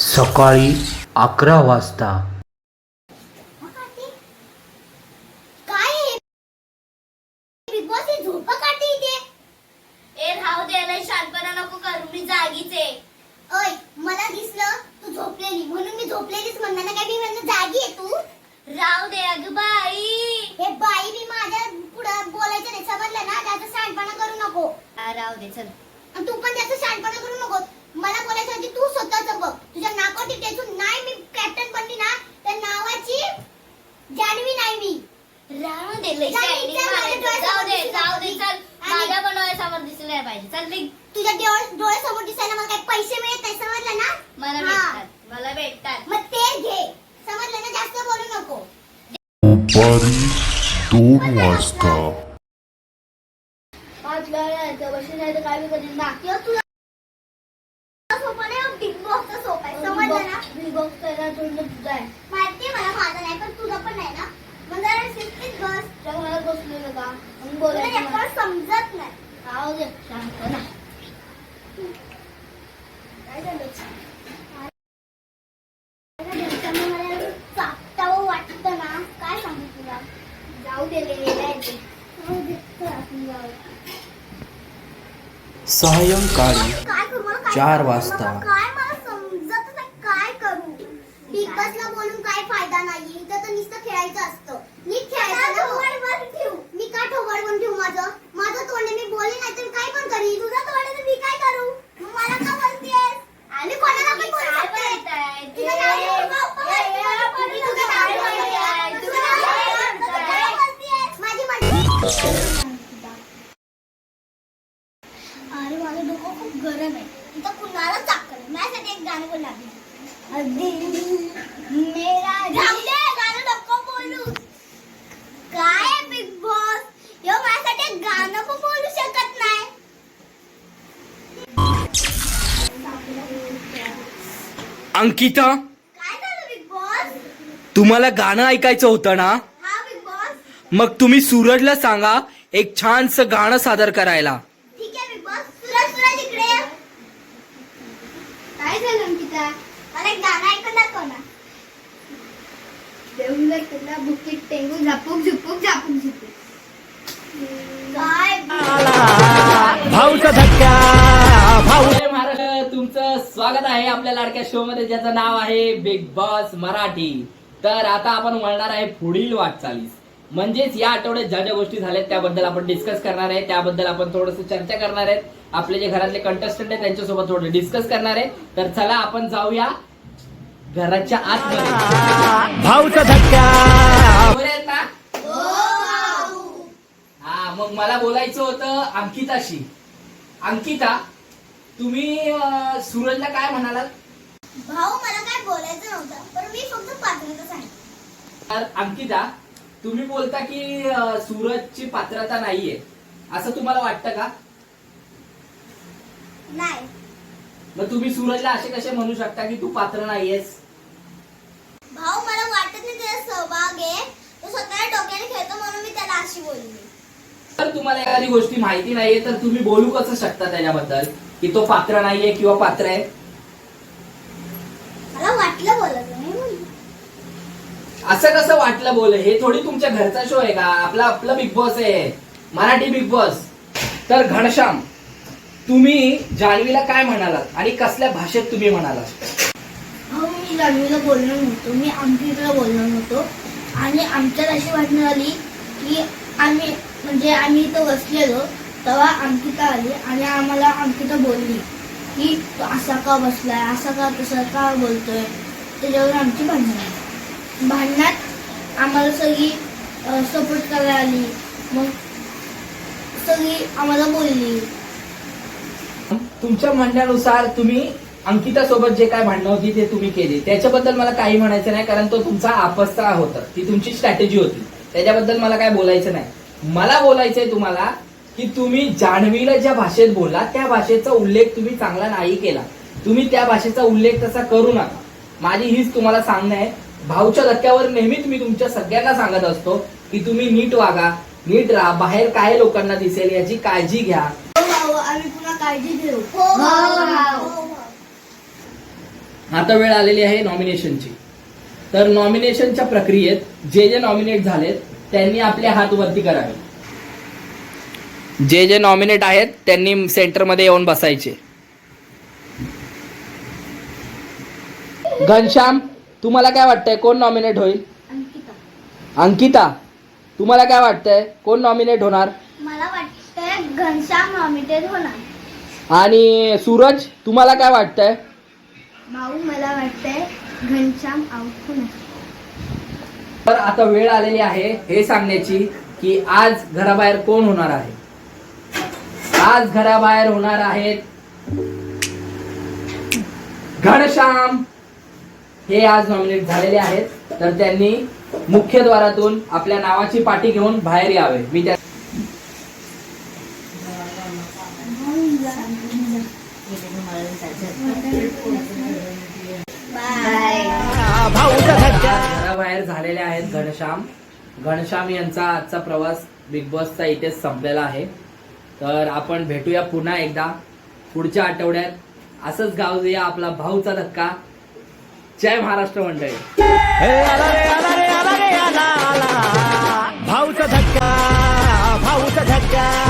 सकाळी अकरा वाजता. मला दिसलं तू झोपलेली म्हणून मी झोपलेलीच म्हणणार ना काय मी म्हणलं जागी आहे तू. राहू दे अगं बाई. हे बाई मी माझ्या पुढं बोलायचं नाही समजलं ना? त्याचं सांडपणा करू नको. राहू दे चल. तू पण त्याचं सांडपणा करू नको. मला बोलायचं होती तू स्वतःच बघ. तुझ्या नाकावरती टेचून नाही मी कॅप्टन बनली ना त्या नावाची जानवी नाही मी. राहू दे लय जाऊ दे, जाऊ दे जाऊ चल. माझ्या पण डोळ्यासमोर दिसलं नाही पाहिजे. चल निघ. तुझ्या डोळ- डोळ्यासमोर दिसायला मला काही पैसे मिळत नाही समजलं ना? मला. भेटतात. मला भेटतात. मग ते घे. समजलं ना? जास्त बोलू नको. दुपारी दोन वाजता वर्ष नाही तर काय कधी ना किंवा तुला सोपा नाही बिग बॉसचा सोपा आहे समजलं ना करायला थोडं तुझा आहे माहिती मला माझं नाही पण तुझं पण नाही ना? मग जरा शिस्तीत बस. तर मला बसलेलं का? मग बोलायचं मला. समजत नाही. राहू दे शांत ना. काय झालं? माझ्या घरच्यांना मला चापटावं वाटतं ना? काय सांगू तुला? जाऊ दे जाऊ चल आपण जाऊया. सायंकाळी चार? वाजता. मला काय मला समजत नाही काय करू बिग बॉसला बोलून काय फायदा नाही इथं तर नुसतं खेळायचं असतं. नीट खेळायचं. ठेवू. मी का ठेवू माझं. माझं तोंड मी बोले नाही तर काय पण करी तुझं तोंड मी काय करू? मला का आणि कोणाला पण बोलू शकते. अरे माझं डोकं खूप गरम आहे. इथं कुणाला आहे. माझ्यासाठी एक गाणं दिल अंकिता काय झालं बिग बॉस तुम्हाला गाणं ऐकायचं होतं ना? मग तुम्ही सूरजला सांगा एक छानसं गाणं सादर करायला. ठीक आहे बिग बॉस सुरज सुरज इकडे ये. काय झालं अंकिता? मला एक गाणं ऐकून दाखव ना. देऊन तुला बुकीत टेंगू झापूक झुपूक झापूक झुपूक. आपल्या लाडक्या शो मध्ये ज्याचं नाव आहे बिग बॉस मराठी. तर आता आपण वळणार आहे पुढील वाटचालीस. म्हणजेच या आठवड्यात ज्या ज्या गोष्टी झाल्यात त्याबद्दल आपण डिस्कस करणार आहे. त्याबद्दल आपण थोडस चर्चा करणार आहेत. आपले जे घरातले कंटेस्टंट आहेत त्यांच्यासोबत थोडं डिस्कस करणार आहे. तर चला आपण जाऊया घराच्या आतमध्ये. भाऊचा धक्का. हा मग मला बोलायचं होतं अंकिताशी. अंकिता तुम्ही अं, सूरजला काय म्हणालात? भाऊ मला काय बोलायचं नव्हतं पण मी फक्त पात्रता सांगितलं. तर अंकिता तुम्ही बोलता की अं, सूरजची पात्रता नाहीये. असं तुम्हाला वाटतं का? नाही. मग तुम्ही सूरजला असे कसे म्हणू शकता की तू पात्र नाहीयेस? भाऊ मला वाटत नाही त्याचा सहभाग आहे. तो स्वतःच्या डोक्याने खेळतो म्हणून मी त्याला अशी बोलली. जर तुम्हाला एखादी गोष्टी माहिती नाहीये तर तुम्ही बोलू कसं शकता त्याच्याबद्दल? की तो पात्र नाहीये किंवा पात्र आहे? मला वाटलं बोलत नाही म्हणून. असं कसं वाटलं बोल? हे थोडी तुमच्या घरचा शो आहे का? आपला आपला बिग बॉस आहे. मराठी बिग बॉस तर घनश्याम तुम्ही जान्हवीला काय म्हणालात? आणि कसल्या भाषेत तुम्ही म्हणालात? मी जान्हवीला बोललो नव्हतो. मी अंकितला बोललो नव्हतो. आणि आमच्यात अशी वाटणं आली की आम्ही म्हणजे आम्ही इथं बसलेलो. तेव्हा अंकिता आली आणि आम्हाला अंकिता बोलली की तो असा का बसलाय? असा का तसा का बोलतोय? त्याच्यावर आमची भांडणं भांडणात आम्हाला सगळी सपोर्ट करायला आली. मग सगळी आम्हाला बोलली. तुमच्या म्हणण्यानुसार तुम्ही अंकिता सोबत जे काय भांडणं होती ते तुम्ही केली. त्याच्याबद्दल मला काही म्हणायचं नाही कारण तो तुमचा आपसचा होता. ती तुमची स्ट्रॅटेजी होती. त्याच्याबद्दल मला काय बोलायचं नाही. मला बोलायचंय तुम्हाला की तुम्ही जान्हवीला ज्या भाषेत बोलला त्या भाषेचा उल्लेख तुम्ही चांगला नाही केला. तुम्ही त्या भाषेचा उल्लेख तसा करू नका. माझी हीच तुम्हाला सांगणं आहे. भाऊच्या धक्क्यावर नेहमीच मी तुमच्या सगळ्यांना सांगत असतो की तुम्ही नीट वागा नीट राहा बाहेर काय लोकांना दिसेल याची काळजी घ्या. हो भाऊ आम्ही पुन्हा काळजी घेऊ. हो हो. आता वेळ आलेली आहे नॉमिनेशनची तर नॉमिनेशनच्या प्रक्रियेत जे जे नॉमिनेट झालेत त्यांनी आपले हात वरती करावे. जे जे नॉमिनेट आहेत त्यांनी सेंटरमध्ये येऊन बसायचे. घनश्याम तुम्हाला काय वाटतंय? कोण नॉमिनेट होईल? अंकिता. अंकिता तुम्हाला काय वाटतंय? कोण नॉमिनेट होणार? मला वाटतंय घनश्याम नॉमिनेट होणार. आणि सूरज तुम्हाला काय वाटतंय? भाऊ मला वाटतंय घनश्याम आउट होणार. तर आता वेळ आलेली आहे हे सांगण्याची की आज घराबाहेर कोण होणार आहे? आज घराबाहेर होणार आहेत. घनश्याम हे आज नॉमिनेट झालेले आहेत. तर त्यांनी मुख्यद्वारातून आपल्या नावाची पाठी घेऊन बाहेर यावे. मी त्या घराबाहेर झालेले आहेत घनश्याम. घनश्याम यांचा आजचा प्रवास बिग बॉसचा इथेच संपलेला आहे. तर आपण भेटूया पुन्हा एकदा पुढच्या आठवड्यात. असंच गाव देऊया आपला भाऊचा धक्का. जय महाराष्ट्र मंडळी. भाऊचा धक्का भाऊचा धक्का.